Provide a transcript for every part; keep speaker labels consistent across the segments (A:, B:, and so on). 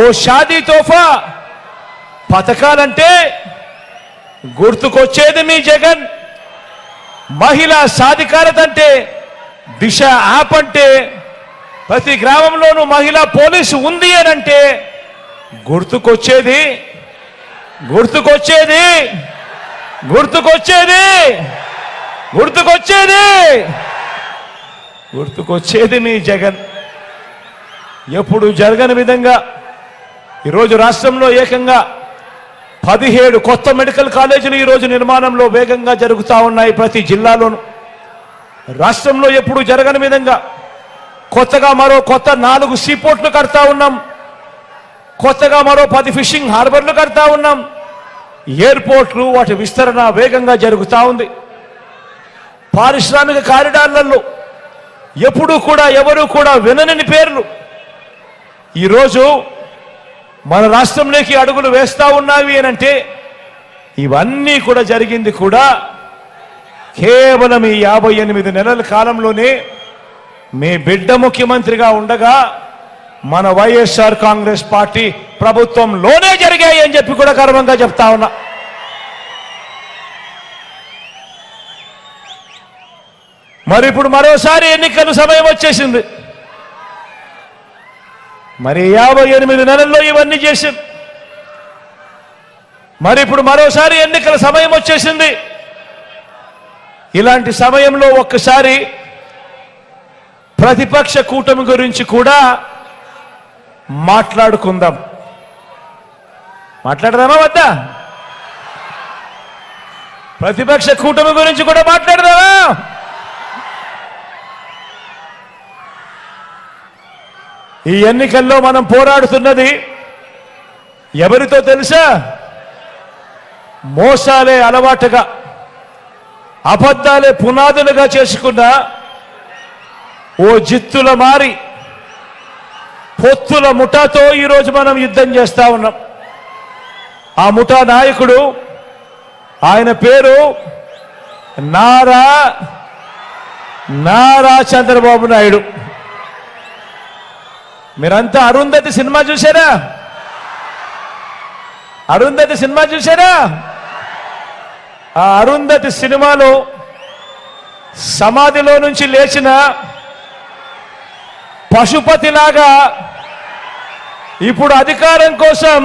A: ఓ షాదీ తోఫా పథకాలంటే గుర్తుకొచ్చేది మీ జగన్. మహిళా సాధికారత అంటే దిశ యాప్ అంటే ప్రతి గ్రామంలోనూ మహిళా పోలీసు ఉంది అని అంటే గుర్తుకొచ్చేది గుర్తుకొచ్చేది గుర్తుకొచ్చేది గుర్తుకొచ్చేది గుర్తుకొచ్చేది మీ జగన్. ఎప్పుడు జరగని విధంగా ఈరోజు రాష్ట్రంలో ఏకంగా పదిహేడు కొత్త మెడికల్ కాలేజీలు ఈరోజు నిర్మాణంలో వేగంగా జరుగుతూ ఉన్నాయి ప్రతి జిల్లాలోనూ. రాష్ట్రంలో ఎప్పుడు జరగని విధంగా కొత్తగా మరో కొత్త నాలుగు సీపోర్ట్లు కడతా ఉన్నాం. కొత్తగా మరో పది ఫిషింగ్ హార్బర్లు కడతా ఉన్నాం. ఎయిర్పోర్ట్లు వాటి విస్తరణ వేగంగా జరుగుతూ ఉంది. పారిశ్రామిక కారిడార్లలో ఎప్పుడూ కూడా ఎవరు కూడా వినని పేర్లు. ఈరోజు మన రాష్ట్రంలోకి అడుగులు వేస్తా ఉన్నావి అని అంటే ఇవన్నీ కూడా జరిగింది కూడా కేవలం ఈ యాభై ఎనిమిది నెలల కాలంలోనే మీ బిడ్డ ముఖ్యమంత్రిగా ఉండగా మన వైఎస్ఆర్ కాంగ్రెస్ పార్టీ ప్రభుత్వంలోనే జరిగాయి అని చెప్పి కూడా గర్వంగా చెప్తా ఉన్నా. మరి ఇప్పుడు మరోసారి ఎన్నికల సమయం వచ్చేసింది. మరి యాభై ఎనిమిది నెలల్లో ఇవన్నీ చేశారు మరి ఇప్పుడు మరోసారి ఎన్నికల సమయం వచ్చేసింది. ఇలాంటి సమయంలో ఒక్కసారి ప్రతిపక్ష కూటమి గురించి కూడా మాట్లాడుకుందాం. మాట్లాడదామా వద్దా? ప్రతిపక్ష కూటమి గురించి కూడా మాట్లాడదామా? ఈ ఎన్నికల్లో మనం పోరాడుతున్నది ఎవరితో తెలుసా? మోసాలే అలవాటుగా అబద్ధాలే పునాదులుగా చేసుకున్న ఓ జిత్తుల మారి పొత్తుల ముఠాతో ఈరోజు మనం యుద్ధం చేస్తా ఉన్నాం. ఆ ముఠా నాయకుడు ఆయన పేరు నారా నారా చంద్రబాబు నాయుడు. మీరంతా అరుంధతి సినిమా చూసారా అరుంధతి సినిమా చూసారా ఆ అరుంధతి సినిమాలో సమాధిలో నుంచి లేచిన పశుపతిలాగా ఇప్పుడు అధికారం కోసం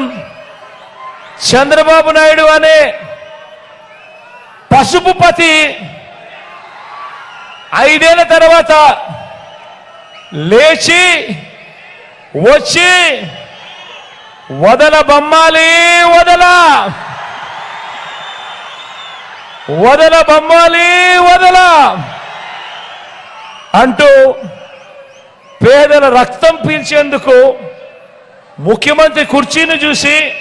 A: చంద్రబాబు నాయుడు అనే పసుపుపతి ఐదేళ్ళ తర్వాత లేచి వచ్చి వదల బొమ్మాలి వదల. వదల బొమ్మాలి వదల. అంటూ పేదల రక్తం పీల్చేందుకు ముఖ్యమంత్రి కుర్చీని చూసి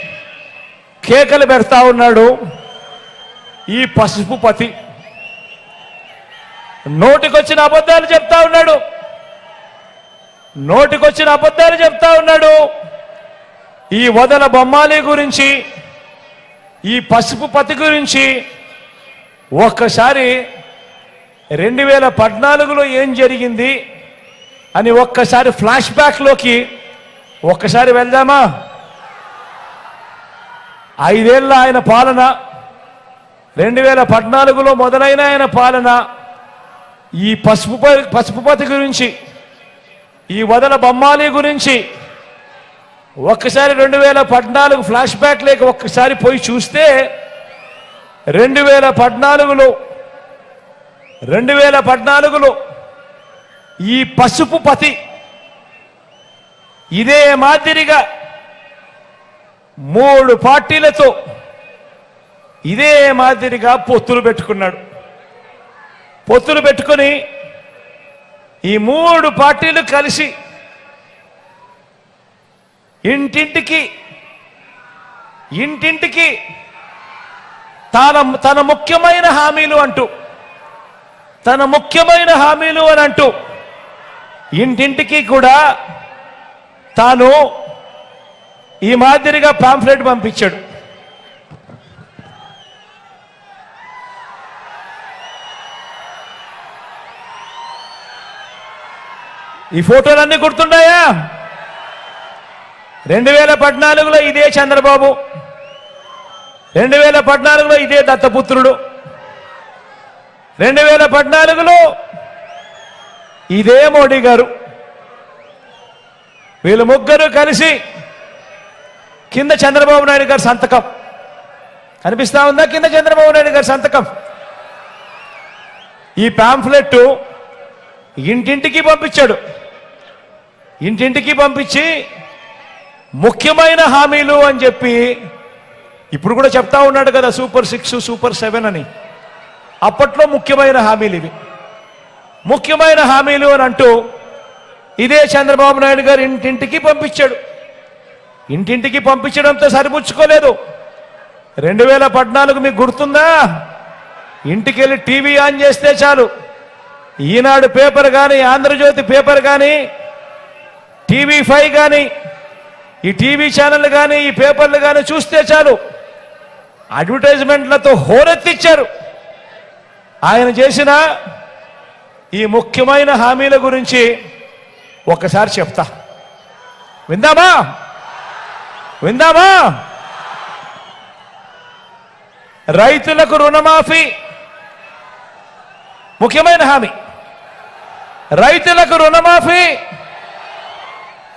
A: కేకలు పెడతా ఉన్నాడు ఈ పసుపు పతి. నోటికొచ్చిన అబద్ధాలు చెప్తా ఉన్నాడు. నోటికొచ్చిన అబద్ధాలు చెప్తా ఉన్నాడు. ఈ వదల బొమ్మాలి గురించి ఈ పసుపు పతి గురించి ఒక్కసారి రెండు వేల పద్నాలుగులో ఏం జరిగింది అని ఒక్కసారి ఫ్లాష్ బ్యాక్లోకి ఒక్కసారి వెళ్దామా? ఐదేళ్ళ ఆయన పాలన రెండు వేల పద్నాలుగులో మొదలైన ఆయన పాలన ఈ పసుపు ప- పసుపు పతి గురించి ఈ వదల బొమ్మాలి గురించి ఒక్కసారి రెండు వేల పద్నాలుగు ఫ్లాష్ బ్యాక్ లేక ఒక్కసారి పోయి చూస్తే రెండు వేల పద్నాలుగులో రెండు వేల పద్నాలుగులో ఈ పసుపు పతి ఇదే మాదిరిగా మూడు పార్టీలతో ఇదే మాదిరిగా పొత్తులు పెట్టుకున్నాడు. పొత్తులు పెట్టుకొని ఈ మూడు పార్టీలు కలిసి ఇంటింటికి ఇంటింటికి తన తన ముఖ్యమైన హామీలు అంటూ తన ముఖ్యమైన హామీలు అని అంటూ ఇంటింటికి కూడా తాను ఈ మాదిరిగా పాంఫ్లెట్ పంపించాడు. ఈ ఫోటోలన్నీ గుర్తున్నాయా రెండు వేల పద్నాలుగులో ఇదే చంద్రబాబు. రెండు వేల పద్నాలుగులో ఇదే దత్తపుత్రుడు. రెండు వేల పద్నాలుగులో ఇదే మోడీ గారు. వీళ్ళు ముగ్గురు కలిసి కింద చంద్రబాబు నాయుడు గారి సంతకం. కనిపిస్తా ఉందా కింద చంద్రబాబు నాయుడు గారి సంతకం? ఈ పాంఫ్లెట్ ఇంటింటికి పంపించాడు. ఇంటింటికి పంపించి ముఖ్యమైన హామీలు అని చెప్పి ఇప్పుడు కూడా చెప్తా ఉన్నాడు కదా సూపర్ సిక్స్ సూపర్ సెవెన్ అని. అప్పట్లో ముఖ్యమైన హామీలు ఇవి. ముఖ్యమైన హామీలు అని అంటూ ఇదే చంద్రబాబు నాయుడు గారు ఇంటింటికి పంపించాడు. ఇంటింటికి పంపించడంతో సరిపుచ్చుకోలేదు. రెండు వేల పద్నాలుగు మీకు గుర్తుందా? ఇంటికి వెళ్ళి టీవీ ఆన్ చేస్తే చాలు. ఈనాడు పేపర్ కానీ ఆంధ్రజ్యోతి పేపర్ కానీ టీవీ ఫైవ్ కానీ ఈ టీవీ ఛానల్ కానీ ఈ పేపర్లు కానీ చూస్తే చాలు. అడ్వర్టైజ్మెంట్లతో హోరెత్తిచ్చారు. ఆయన చేసిన ఈ ముఖ్యమైన హామీల గురించి ఒక్కసారి చెప్తా. విందామా? విందామా? రైతులకు రుణమాఫీ ముఖ్యమైన హామీ. రైతులకు రుణమాఫీ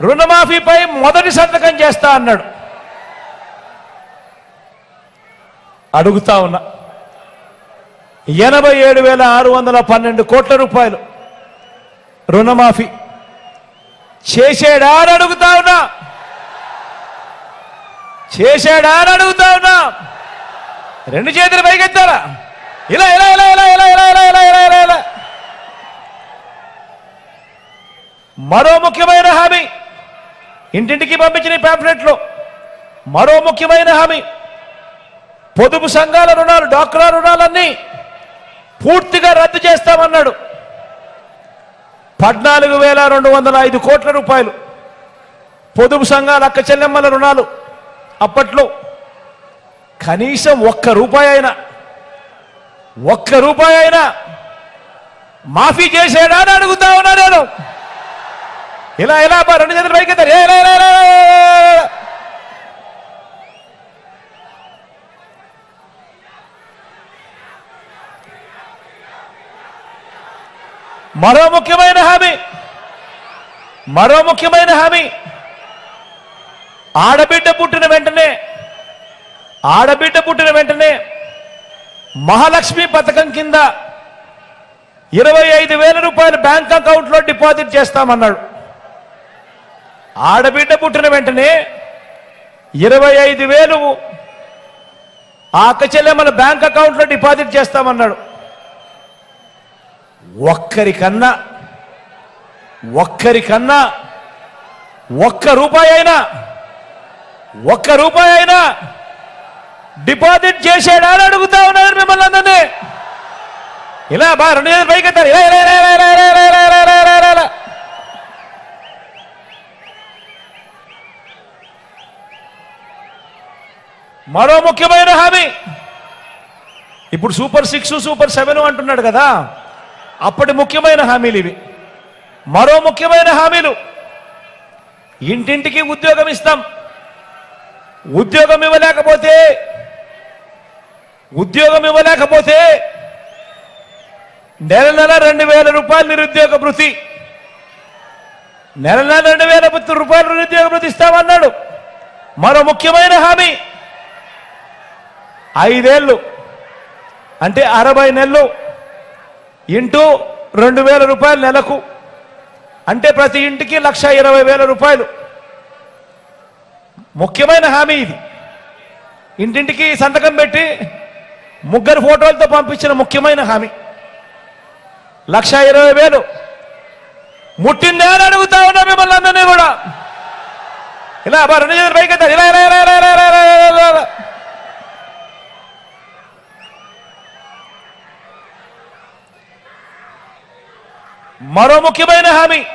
A: రుణమాఫీపై మొదటి సంతకం చేస్తా అన్నాడు అడుగుతా ఉన్నా ఎనభై ఏడు వేల ఆరు వందల పన్నెండు కోట్ల రూపాయలు రుణమాఫీ చేసేడా అని అడుగుతా ఉన్నా చేశాడా అని అడుగుతా ఉన్నా రెండు చేతులు పైకెత్తారా ఇలా ఇలా ఇలా ఇలా ఇలా ఇలా ఇలా ఇలా ఇలా ఇలా ఇలా మరో ముఖ్యమైన హామీ ఇంటింటికి పంపించిన ప్యాంప్లెట్లో మరో ముఖ్యమైన హామీ. పొదుపు సంఘాల రుణాలు డాక్రా రుణాలన్నీ పూర్తిగా రద్దు చేస్తామన్నాడు. పద్నాలుగు వేల రెండు వందల ఐదు కోట్ల రూపాయలు పొదుపు సంఘాల అక్క చెల్లెమ్మల రుణాలు అప్పట్లో కనీసం ఒక్క రూపాయి అయినా ఒక్క రూపాయి అయినా మాఫీ చేసేడా అని అడుగుతా ఉన్నా నేను. ఇలా ఇలా అబ్బా రెండు చేతులు పైకి మరో ముఖ్యమైన హామీ. మరో ముఖ్యమైన హామీ. ఆడబిడ్డ పుట్టిన వెంటనే ఆడబిడ్డ పుట్టిన వెంటనే మహాలక్ష్మి పథకం కింద ఇరవై ఐదు వేల రూపాయలు బ్యాంక్ అకౌంట్లో డిపాజిట్ చేస్తామన్నాడు. ఆడబిడ్డ పుట్టిన వెంటనే ఇరవై ఐదు వేలు ఆ మన బ్యాంక్ అకౌంట్లో డిపాజిట్ చేస్తామన్నాడు ఒక్కరికన్నా ఒక్కరికన్నా ఒక్క రూపాయి అయినా ఒక్క రూపాయి అయినా డిపాజిట్ చేసాడా అని అడుగుతా ఉన్నారు మిమ్మల్ని అందరినీ ఇలా బా రెండు చేతులు పైకి ఎత్తారు. ఇలా ఇలా ఇలా ఇలా ఇలా ఇలా ఇలా ఇలా ఇలా ఇలా ఇలా ఇలా ఇలా. మరో ముఖ్యమైన హామీ. ఇప్పుడు సూపర్ సిక్స్ సూపర్ సెవెన్ అంటున్నాడు కదా అప్పటి ముఖ్యమైన హామీలు ఇవి. మరో ముఖ్యమైన హామీలు. ఇంటింటికి ఉద్యోగం ఇస్తాం. ఉద్యోగం ఇవ్వలేకపోతే ఉద్యోగం ఇవ్వలేకపోతే నెల నెల రెండు వేల రూపాయలు నిరుద్యోగ భృతి. నెల నెల రెండు వేల రూపాయలు నిరుద్యోగ భృతి ఇస్తామన్నాడు. మరో ముఖ్యమైన హామీ. ఐదేళ్ళు. అంటే అరవై నెలలు ఇంటూ రెండు వేల రూపాయలు నెలకు. అంటే ప్రతి ఇంటికి లక్ష ఇరవై వేల రూపాయలు. ముఖ్యమైన హామీ ఇది. ఇంటింటికి సంతకం పెట్టి ముగ్గురు ఫోటోలతో పంపించిన ముఖ్యమైన హామీ. లక్ష ఇరవై వేలు. ముట్టిందే అని అడుగుతా ఉన్నా మిమ్మల్ని అందరినీ కూడా. ఇలా రెండు చేతులు పైకి ఎత్తారు. ఇలా ఇలా ఇలా ఇలా ఇలా ఇలా ఇలా ఇలా ఇలా. మరో ముఖ్యమైన హామీ.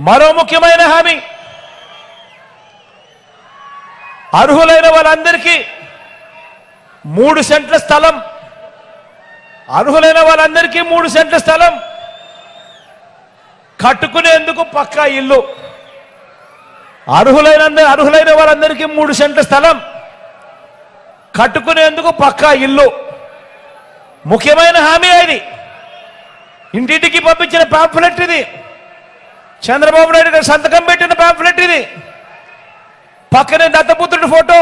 A: మరో ముఖ్యమైన హామీ. అర్హులైన వాళ్ళందరికీ మూడు సెంట్ల స్థలం. అర్హులైన వాళ్ళందరికీ మూడు సెంట్ల స్థలం. కట్టుకునేందుకు పక్కా ఇల్లు. అర్హులైన అర్హులైన వారందరికీ మూడు సెంట్ల స్థలం. కట్టుకునేందుకు పక్కా ఇల్లు. ముఖ్యమైన హామీ అది ఇంటింటికి పంపించిన పాంఫ్లెట్ ఇది. చంద్రబాబు నాయుడు గారు సంతకం పెట్టిన పాంఫ్లెట్ ఇది. పక్కనే దత్తపుత్రుడి ఫోటో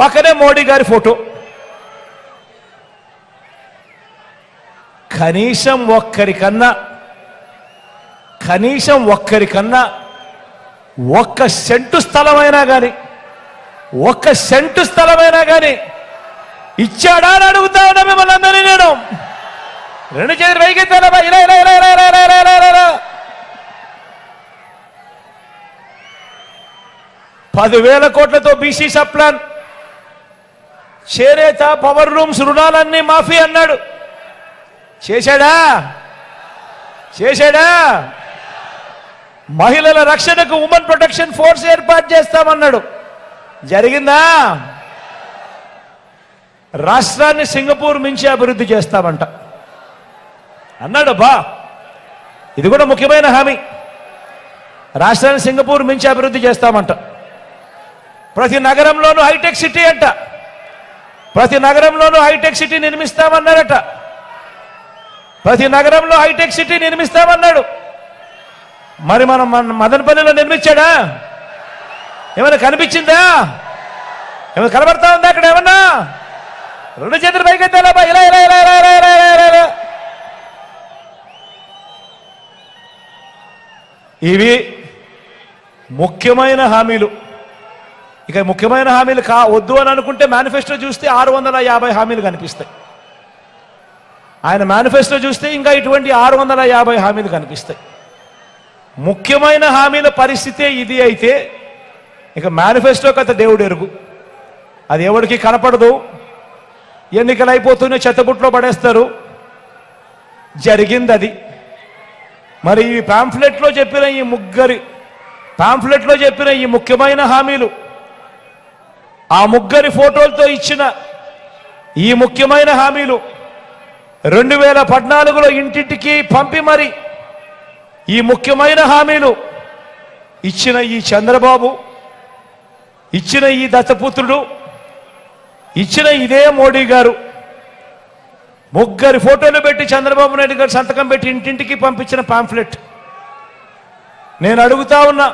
A: పక్కనే మోడీ గారి ఫోటో. కనీసం ఒక్కరికన్నా కనీసం ఒక్కరికన్నా ఒక్క సెంటు స్థలమైనా కానీ ఒక్క సెంటు స్థలమైనా కానీ ఇచ్చాడా అని అడుగుతా ఉన్నా మిమ్మల్ని అందరినీ నేను. రెండు చేతులు వైకెత్తానమ్మా ఇలా ఇలా ఇలా ఇలా ఇలా ఇలా ఇలా ఇలా ఇలా. పదివేల కోట్లతో బీసీ సప్లాన్. చేనేత పవర్ రూమ్స్ రుణాలన్నీ మాఫీ అన్నాడు. చేశాడా? చేశాడా? మహిళల రక్షణకు ఉమెన్ ప్రొటెక్షన్ ఫోర్స్ ఏర్పాటు చేస్తామన్నాడు. జరిగిందా? రాష్ట్రాన్ని సింగపూర్ మించి అభివృద్ధి చేస్తామంట. అన్నాడబ్బా ఇది కూడా ముఖ్యమైన హామీ. రాష్ట్రాన్ని సింగపూర్ మించి అభివృద్ధి చేస్తామంట. ప్రతి నగరంలోనూ హైటెక్ సిటీ అంట. ప్రతి నగరంలోనూ హైటెక్ సిటీ నిర్మిస్తామన్నారట. ప్రతి నగరంలో హైటెక్ సిటీ నిర్మిస్తామన్నాడు. మరి మనం మన మదన్పల్లిలో నిర్మించాడా? ఏమైనా కనిపించిందా? ఏమైనా కనబడతా ఉందా అక్కడ ఏమన్నా? రెండు చేతులు పైకెత్తాలా ఇలా ఇలా ఇలా ఇలా ఇలా ఇవి ముఖ్యమైన హామీలు. ఇక ముఖ్యమైన హామీలు కా వద్దు అని అనుకుంటే మేనిఫెస్టో చూస్తే ఆరు వందల యాభై హామీలు కనిపిస్తాయి. ఆయన మేనిఫెస్టో చూస్తే ఇంకా ఇటువంటి ఆరు వందల యాభై హామీలు కనిపిస్తాయి. ముఖ్యమైన హామీల పరిస్థితే ఇది అయితే ఇక మేనిఫెస్టో కథ దేవుడు ఎరుగు. అది ఎవరికి కనపడదు. ఎన్నికలు అయిపోతూనే చెత్తబుట్లో పడేస్తారు. జరిగింది అది మరి ఈ పాంఫ్లెట్లో చెప్పిన ఈ ముగ్గురి పాంఫ్లెట్లో చెప్పిన ఈ ముఖ్యమైన హామీలు ఆ ముగ్గురి ఫోటోలతో ఇచ్చిన ఈ ముఖ్యమైన హామీలు రెండు వేల పద్నాలుగులో ఇంటింటికి పంపి మరి ఈ ముఖ్యమైన హామీలు ఇచ్చిన ఈ చంద్రబాబు ఇచ్చిన ఈ దత్తపుత్రుడు ఇచ్చిన ఇదే మోడీ గారు. ముగ్గురి ఫోటోలు పెట్టి చంద్రబాబు నాయుడు గారు సంతకం పెట్టి ఇంటింటికి పంపించిన పాంఫ్లెట్ నేను అడుగుతా ఉన్నా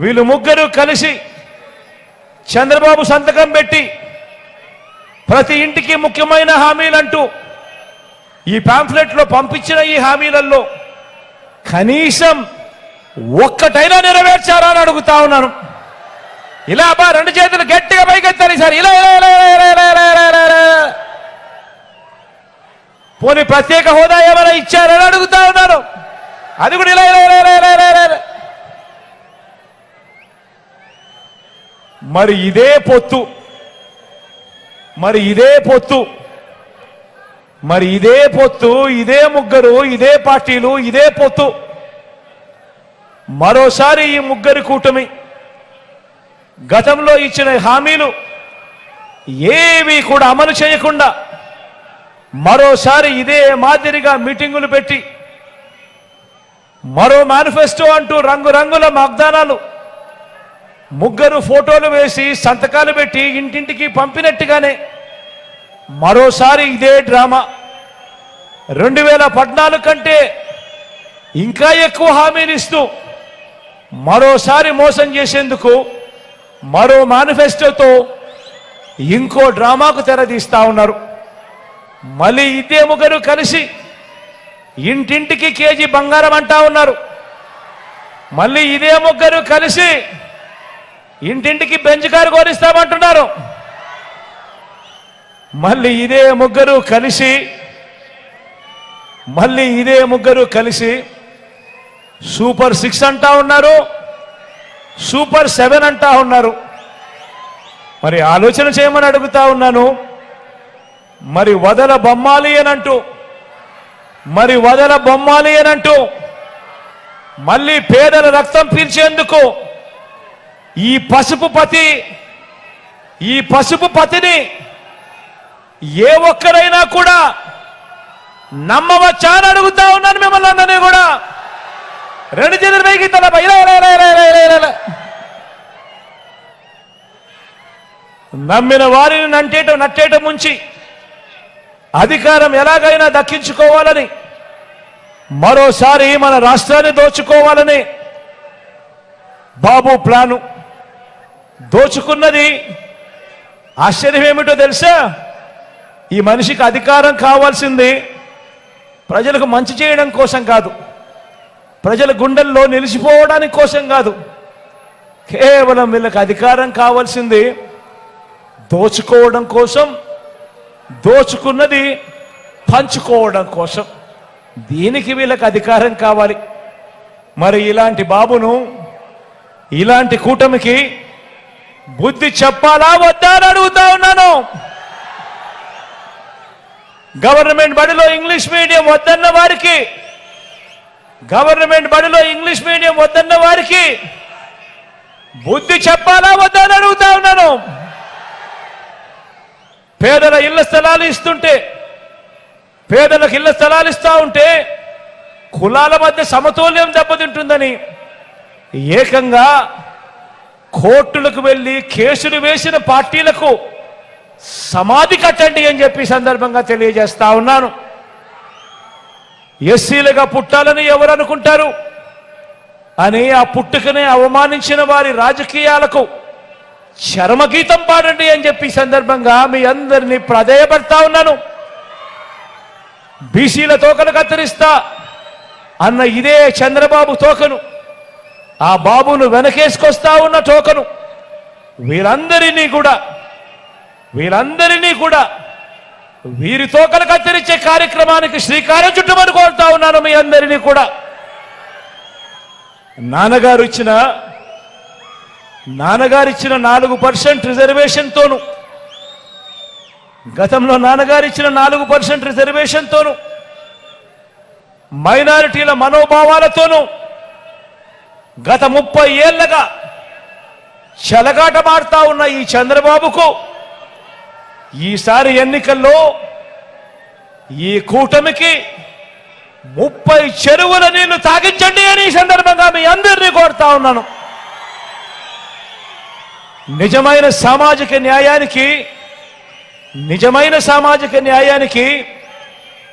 A: వీళ్ళు ముగ్గురు కలిసి చంద్రబాబు సంతకం పెట్టి ప్రతి ఇంటికి ముఖ్యమైన హామీలంటూ ఈ పాంఫ్లెట్లో పంపించిన ఈ హామీలలో కనీసం ఒక్కటైనా నెరవేర్చారా అని అడుగుతా ఉన్నాను. ఇలా బా రెండు చేతులు గట్టిగా పైకెత్తారు సార్. ఇలా ఇలా ఇలా ఇలా ఇలా ఇలా ఇలా ఇలా ఇలా ఇలా. పోనీ ప్రత్యేక హోదా ఏమైనా ఇచ్చారని అడుగుతా ఉన్నాను. అది కూడా ఇలా ఇలా ఇలా ఇలా ఇలా ఇలా. మరి ఇదే పొత్తు. మరి ఇదే పొత్తు. మరి ఇదే పొత్తు ఇదే ముగ్గురు ఇదే పార్టీలు ఇదే పొత్తు. మరోసారి ఈ ముగ్గురి కూటమి గతంలో ఇచ్చిన హామీలు ఏవి కూడా అమలు చేయకుండా మరోసారి ఇదే మాదిరిగా మీటింగులు పెట్టి మరో మేనిఫెస్టో అంటూ రంగురంగుల వాగ్దానాలు ముగ్గురు ఫోటోలు వేసి సంతకాలు పెట్టి ఇంటింటికి పంపినట్టుగానే మరోసారి ఇదే డ్రామా. రెండు వేల పద్నాలుగు కంటే ఇంకా ఎక్కువ హామీలు ఇస్తూ మరోసారి మోసం చేసేందుకు మరో మేనిఫెస్టోతో ఇంకో డ్రామాకు తెరదీస్తా ఉన్నారు. మళ్ళీ ఇదే ముగ్గురు కలిసి ఇంటింటికి కేజీ బంగారం అంటా ఉన్నారు. మళ్ళీ ఇదే ముగ్గురు కలిసి ఇంటింటికి బెంచ్ కారు కోరిస్తామంటున్నారు మళ్ళీ ఇదే ముగ్గురు కలిసి మళ్ళీ ఇదే ముగ్గురు కలిసి సూపర్ సిక్స్ అంటా ఉన్నారు సూపర్ సెవెన్ అంటా ఉన్నారు. మరి ఆలోచన చేయమని అడుగుతా ఉన్నాను మరి వదల బొమ్మాలి అనంటూ మరి వదల బొమ్మాలి అనంటూ మళ్ళీ పేదల రక్తం పీల్చేందుకు ఈ పసుపు పతి ఈ పసుపు పతిని ఏ ఒక్కరైనా కూడా నమ్మవచ్చా అని అడుగుతా ఉన్నాను మిమ్మల్ని అందరినీ కూడా. రెండు చేతులు పైకి తల నమ్మిన వారిని నంటేటం నట్టేటం ముంచి అధికారం ఎలాగైనా దక్కించుకోవాలని మరోసారి మన రాష్ట్రాన్ని దోచుకోవాలని బాబు ప్లాను. దోచుకున్నది ఆశ్చర్యం ఏమిటో తెలుసా? ఈ మనిషికి అధికారం కావాల్సింది ప్రజలకు మంచి చేయడం కోసం కాదు. ప్రజల గుండెల్లో నిలిచిపోవడానికి కోసం కాదు. కేవలం వీళ్ళకి అధికారం కావాల్సింది దోచుకోవడం కోసం దోచుకున్నది పంచుకోవడం కోసం. దీనికి వీళ్ళకి అధికారం కావాలి. మరి ఇలాంటి బాబును ఇలాంటి కూటమికి బుద్ధి చెప్పాలా వద్దా అని అడుగుతా ఉన్నాను. గవర్నమెంట్ బడిలో ఇంగ్లీష్ మీడియం వద్దన్న వారికి గవర్నమెంట్ బడిలో ఇంగ్లీష్ మీడియం వద్దన్న వారికి బుద్ధి చెప్పాలా వద్దా అని అడుగుతా ఉన్నాను. పేదల ఇళ్ళ స్థలాలు ఇస్తుంటే పేదలకు ఇళ్ళ స్థలాలు ఇస్తూ ఉంటే కులాల మధ్య సమతుల్యం దెబ్బతింటుందని ఏకంగా కోర్టులకు వెళ్ళి కేసులు వేసిన పార్టీలకు సమాధి కట్టండి అని చెప్పి సందర్భంగా తెలియజేస్తా ఉన్నాను. ఎస్సీలుగా పుట్టాలని ఎవరు అనుకుంటారు? అని ఆ పుట్టుకనే అవమానించిన వారి రాజకీయాలకు చరమగీతం పాడండి అని చెప్పి సందర్భంగా మీ అందరినీ ప్రధేయపడతా ఉన్నాను. బీసీల తోకలు కత్తిరిస్తా. అన్న ఇదే చంద్రబాబు తోకను. ఆ బాబును వెనకేసుకొస్తా ఉన్న తోకను. వీరందరినీ కూడా వీరందరినీ కూడా వీరి తోకలు కత్తిరించే కార్యక్రమానికి శ్రీకారం చుట్టమని కోరుతా ఉన్నాను మీ అందరినీ కూడా. నాన్నగారు ఇచ్చిన నాన్నగారు ఇచ్చిన నాలుగు పర్సెంట్ రిజర్వేషన్తోను. గతంలో నాన్నగారు ఇచ్చిన నాలుగు పర్సెంట్ రిజర్వేషన్తోను. మైనారిటీల మనోభావాలతోనూ గత ముప్పై ఏళ్ళగా చెలగాటమాడుతా ఉన్న ఈ చంద్రబాబుకు ఈసారి ఎన్నికల్లో ఈ కూటమికి ముప్పై చెరువుల నీళ్ళు తాగించండి అని ఈ సందర్భంగా మీ అందరినీ కోరుతా ఉన్నాను. నిజమైన సామాజిక న్యాయానికి నిజమైన సామాజిక న్యాయానికి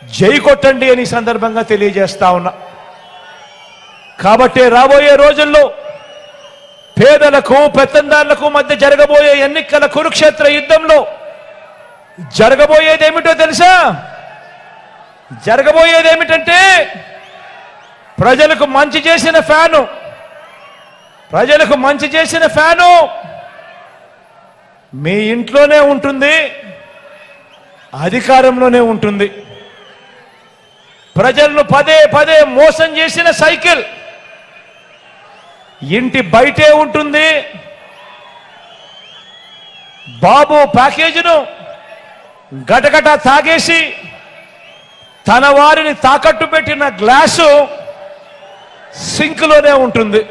A: జై కొట్టండి అని సందర్భంగా తెలియజేస్తా ఉన్నా. కాబట్టి రాబోయే రోజుల్లో పేదలకు పెత్తందారులకు మధ్య జరగబోయే ఎన్నికల కురుక్షేత్ర యుద్ధంలో జరగబోయేది ఏమిటో తెలుసా? జరగబోయేది ఏమిటంటే ప్రజలకు మంచి చేసిన ఫ్యాను ప్రజలకు మంచి చేసిన ఫ్యాను మీ ఇంట్లోనే ఉంటుంది అధికారంలోనే ఉంటుంది. ప్రజలను పదే పదే మోసం చేసిన సైకిల్. ఇంటి బయటే ఉంటుంది. బాబు ప్యాకేజీను గటగట తాగేసి తన వారిని తాకట్టు పెట్టిన గ్లాసు సింక్లోనే ఉంటుంది.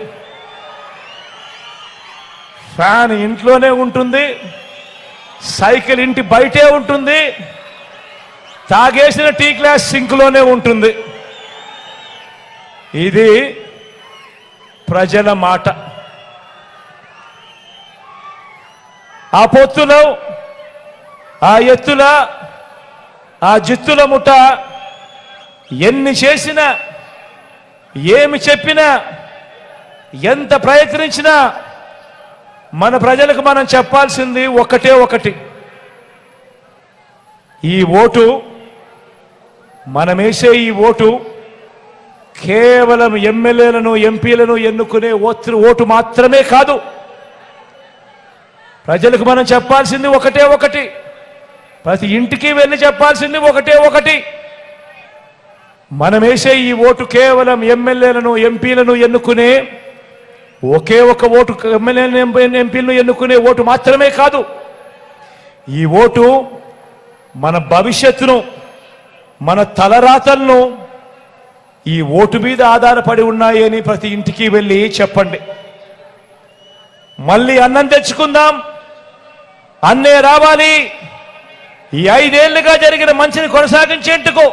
A: ఫ్యాన్ ఇంట్లోనే ఉంటుంది సైకిల్ ఇంటి బయటే ఉంటుంది తాగేసిన టీ గ్లాస్ సింక్లోనే ఉంటుంది. ఇది ప్రజల మాట. ఆ పొత్తులో ఆ ఎత్తుల ఆ జిత్తుల ముఠ ఎన్ని చేసినా ఏమి చెప్పినా ఎంత ప్రయత్నించినా మన ప్రజలకు మనం చెప్పాల్సింది ఒకటే ఒకటి. ఈ ఓటు మనమేసే ఈ ఓటు కేవలం ఎమ్మెల్యేలను ఎంపీలను ఎన్నుకునే ఓటు ఓటు మాత్రమే కాదు. ప్రజలకు మనం చెప్పాల్సింది ఒకటే ఒకటి. ప్రతి ఇంటికి వెళ్ళి చెప్పాల్సింది ఒకటే ఒకటి. మనమేసే ఈ ఓటు కేవలం ఎమ్మెల్యేలను ఎంపీలను ఎన్నుకునే ఒకే ఒక ఓటు ఎమ్మెల్యే ఎంపీలను ఎన్నుకునే ఓటు మాత్రమే కాదు. ఈ ఓటు మన భవిష్యత్తును మన తలరాతలను ఈ ఓటు మీద ఆధారపడి ఉన్నాయని ప్రతి ఇంటికి వెళ్ళి చెప్పండి. మళ్ళీ అన్నం తెచ్చుకుందాం. అన్నే రావాలి. ఈ ఐదేళ్ళుగా జరిగిన మంచిని కొనసాగించేందుకు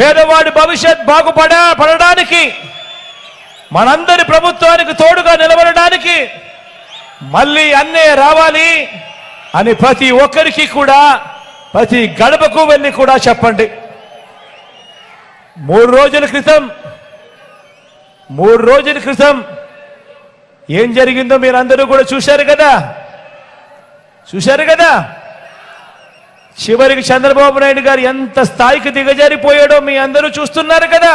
A: పేదవాడి భవిష్యత్ బాగుపడా పడడానికి మనందరి ప్రభుత్వానికి తోడుగా నిలబడడానికి మళ్ళీ అన్నే రావాలి అని ప్రతి ఒక్కరికి కూడా ప్రతి గడపకు వెళ్ళి కూడా చెప్పండి. మూడు రోజుల క్రితం మూడు రోజుల క్రితం ఏం జరిగిందో మీరందరూ కూడా చూశారు కదా? చూశారు కదా? చివరికి చంద్రబాబు నాయుడు గారు ఎంత స్థాయికి దిగజారిపోయాడో మీ అందరూ చూస్తున్నారు కదా?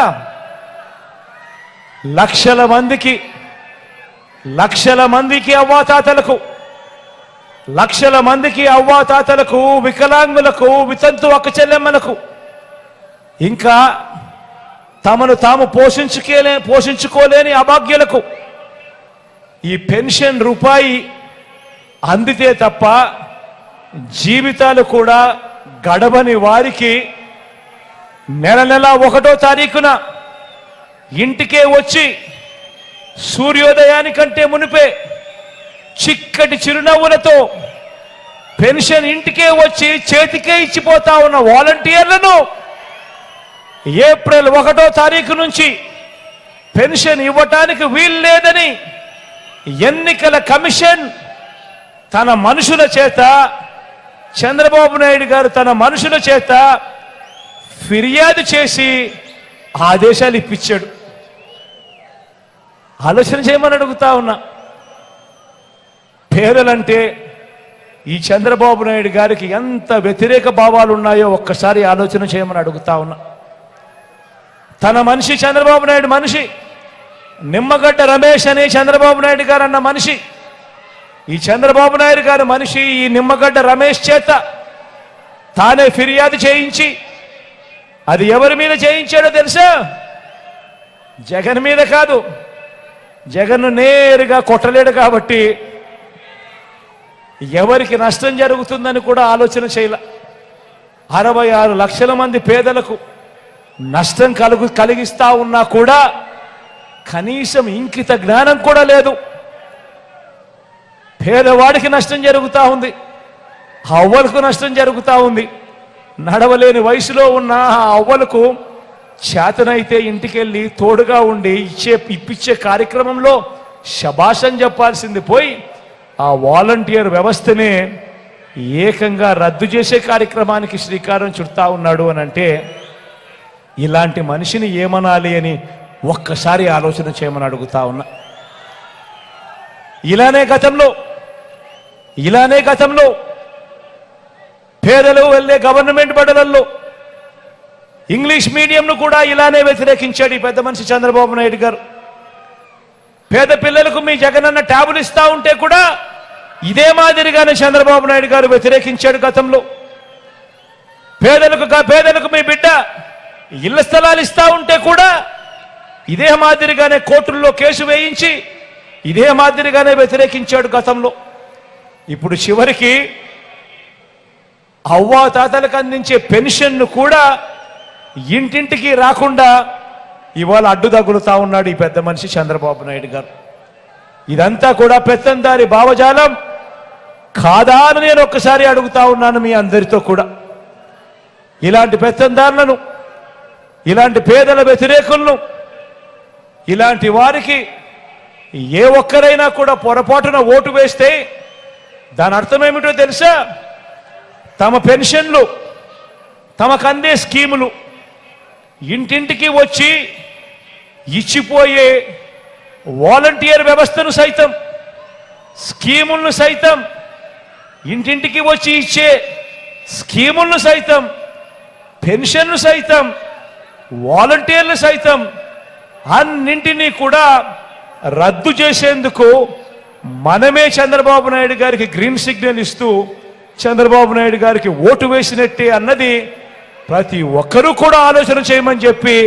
A: లక్షల మందికి లక్షల మందికి అవ్వాతాతలకు లక్షల మందికి అవ్వాతాతలకు వికలాంగులకు వితంతు అక్క చెల్లెమ్మలకు ఇంకా తమను తాము పోషించుకోలే పోషించుకోలేని అభాగ్యులకు ఈ పెన్షన్ రూపాయి అందితే తప్ప జీవితాలు కూడా గడవని వారికి నెల నెల ఒకటో తారీఖున ఇంటికే వచ్చి సూర్యోదయానికంటే మునిపే చిక్కటి చిరునవ్వులతో పెన్షన్ ఇంటికే వచ్చి చేతికే ఇచ్చిపోతా ఉన్న వాలంటీర్లను ఏప్రిల్ ఒకటో తారీఖు నుంచి పెన్షన్ ఇవ్వటానికి వీలు లేదని ఎన్నికల కమిషన్ తన మనుషుల చేత చంద్రబాబు నాయుడు గారు తన మనుషుల చేత ఫిర్యాదు చేసి ఆదేశాలు ఇప్పించాడు. ఆలోచన చేయమని అడుగుతా ఉన్నా. పేదలంటే ఈ చంద్రబాబు నాయుడు గారికి ఎంత వ్యతిరేక భావాలు ఉన్నాయో ఒక్కసారి ఆలోచన చేయమని అడుగుతా ఉన్నా. తన మనిషి చంద్రబాబు నాయుడు మనిషి. నిమ్మగడ్డ రమేష్ అనే చంద్రబాబు నాయుడు గారు అన్న మనిషి. ఈ చంద్రబాబు నాయుడు గారు మనిషి ఈ నిమ్మగడ్డ రమేష్ చేత తానే ఫిర్యాదు చేయించి అది ఎవరి మీద చేయించాడో తెలుసా? జగన్ మీద కాదు. జగన్ నేరుగా కొట్టలేడు కాబట్టి ఎవరికి నష్టం జరుగుతుందని కూడా ఆలోచన చేయాల. అరవై ఆరు లక్షల మంది పేదలకు నష్టం కలుగు కలిగిస్తా ఉన్నా కూడా కనీసం ఇంకిత జ్ఞానం కూడా లేదు. పేదవాడికి నష్టం జరుగుతూ ఉంది. అవ్వలకు నష్టం జరుగుతూ ఉంది. నడవలేని వయసులో ఉన్న ఆ అవ్వలకు చేతనైతే ఇంటికెళ్ళి తోడుగా ఉండి ఇచ్చే ఇప్పించే కార్యక్రమంలో శబాషం చెప్పాల్సింది పోయి ఆ వాలంటీర్ వ్యవస్థనే ఏకంగా రద్దు చేసే కార్యక్రమానికి శ్రీకారం చుడతా ఉన్నాడు అని అంటే ఇలాంటి మనిషిని ఏమనాలి అని ఒక్కసారి ఆలోచన చేయమని అడుగుతా ఉన్నా. ఇలానే గతంలో ఇలానే గతంలో పేదలు వెళ్ళే గవర్నమెంట్ బడులలో ఇంగ్లీష్ మీడియంను కూడా ఇలానే వ్యతిరేకించాడు ఈ పెద్ద మనిషి చంద్రబాబు నాయుడు గారు. పేద పిల్లలకు మీ జగనన్న ట్యాబులు ఇస్తా ఉంటే కూడా ఇదే మాదిరిగానే చంద్రబాబు నాయుడు గారు వ్యతిరేకించాడు గతంలో. పేదలకు పేదలకు మీ బిడ్డ ఇళ్ళ స్థలాలు ఇస్తా ఉంటే కూడా ఇదే మాదిరిగానే కోర్టుల్లో కేసు వేయించి ఇదే మాదిరిగానే వ్యతిరేకించాడు గతంలో. ఇప్పుడు చివరికి అవ్వా తాతలకు అందించే పెన్షన్ను కూడా ఇంటింటికి రాకుండా ఇవాళ అడ్డు తగులుతా ఉన్నాడు ఈ పెద్ద మనిషి చంద్రబాబు నాయుడు గారు. ఇదంతా కూడా పెత్తందారి భావజాలం. కాదా అని నేను ఒక్కసారి అడుగుతా ఉన్నాను మీ అందరితో కూడా. ఇలాంటి పెత్తందారులను ఇలాంటి పేదల వ్యతిరేకులను ఇలాంటి వారికి ఏ ఒక్కరైనా కూడా పొరపాటున ఓటు వేస్తే దాని అర్థం ఏమిటో తెలుసా? తమ పెన్షన్లు తమకు అందే స్కీములు ఇంటింటికి వచ్చి ఇచ్చిపోయే వాలంటీర్ వ్యవస్థను సైతం స్కీములను సైతం ఇంటింటికి వచ్చి ఇచ్చే స్కీములను సైతం పెన్షన్లు సైతం వాలంటీర్లు సైతం అన్నింటినీ కూడా రద్దు చేసేందుకు మనమే చంద్రబాబు నాయుడు గారికి గ్రీన్ సిగ్నల్ ఇస్తూ చంద్రబాబు నాయుడు గారికి ఓటు వేసినట్టే అన్నది ప్రతి ఒక్కరూ కూడా ఆలోచన చేయమని చెప్పి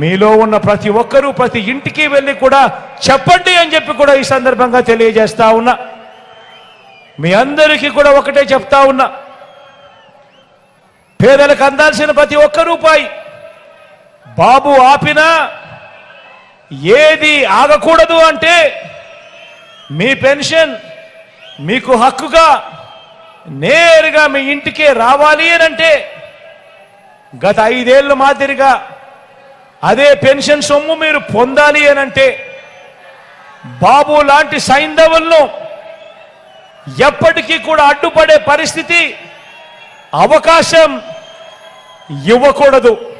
A: మీలో ఉన్న ప్రతి ఒక్కరూ ప్రతి ఇంటికి వెళ్ళి కూడా చెప్పండి అని చెప్పి కూడా ఈ సందర్భంగా తెలియజేస్తా ఉన్నా. మీ అందరికీ కూడా ఒకటే చెప్తా ఉన్నా. పేదలకు అందాల్సిన ప్రతి ఒక్క రూపాయి బాబు ఆపినా ఏది ఆగకూడదు అంటే మీ పెన్షన్ మీకు హక్కుగా నేరుగా మీ ఇంటికే రావాలి అని అంటే గత ఐదేళ్ళ మాదిరిగా అదే పెన్షన్ సొమ్ము మీరు పొందాలి అని అంటే బాబు లాంటి సైంధవులను ఎప్పటికీ కూడా అడ్డుపడే పరిస్థితి అవకాశం ఇవ్వకూడదు.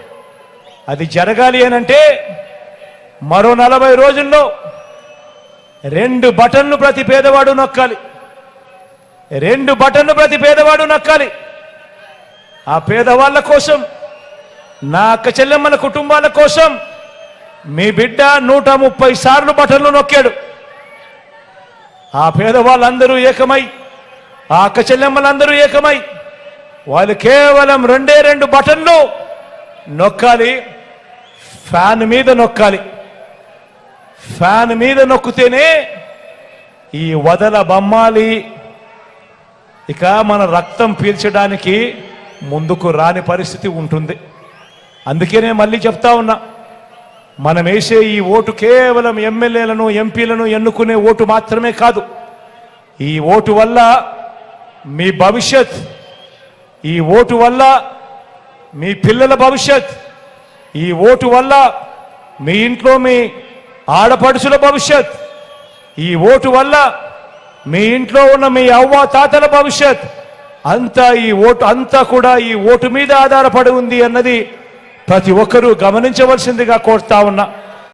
A: అది జరగాలి అనంటే మరో నలభై రోజుల్లో రెండు బటన్లు ప్రతి పేదవాడు నొక్కాలి. రెండు బటన్లు ప్రతి పేదవాడు నొక్కాలి. ఆ పేదవాళ్ళ కోసం నా అక్క చెల్లెమ్మల కుటుంబాల కోసం మీ బిడ్డ నూట ముప్పై సార్లు బటన్లు నొక్కాడు. ఆ పేదవాళ్ళందరూ ఏకమై ఆ అక్క చెల్లెమ్మలందరూ ఏకమై వాళ్ళు కేవలం రెండే రెండు బటన్లు నొక్కాలి ఫ్యాన్ మీద నొక్కాలి. ఫ్యాన్ మీద నొక్కితేనే ఈ వదల బొమ్మాలి. ఇక మన రక్తం పీల్చడానికి ముందుకు రాని పరిస్థితి ఉంటుంది. అందుకే మళ్ళీ చెప్తా ఉన్నా మనం వేసే ఈ ఓటు కేవలం ఎమ్మెల్యేలను ఎంపీలను ఎన్నుకునే ఓటు మాత్రమే కాదు. ఈ ఓటు వల్ల మీ భవిష్యత్ ఈ ఓటు వల్ల మీ పిల్లల భవిష్యత్ ఈ ఓటు వల్ల మీ ఇంట్లో మీ ఆడపడుచుల భవిష్యత్ ఈ ఓటు వల్ల మీ ఇంట్లో ఉన్న మీ అవ్వ తాతల భవిష్యత్ అంతా ఈ ఓటు అంతా కూడా ఈ ఓటు మీద ఆధారపడి ఉంది అన్నది ప్రతి ఒక్కరూ గమనించవలసిందిగా కోరుతా ఉన్నా.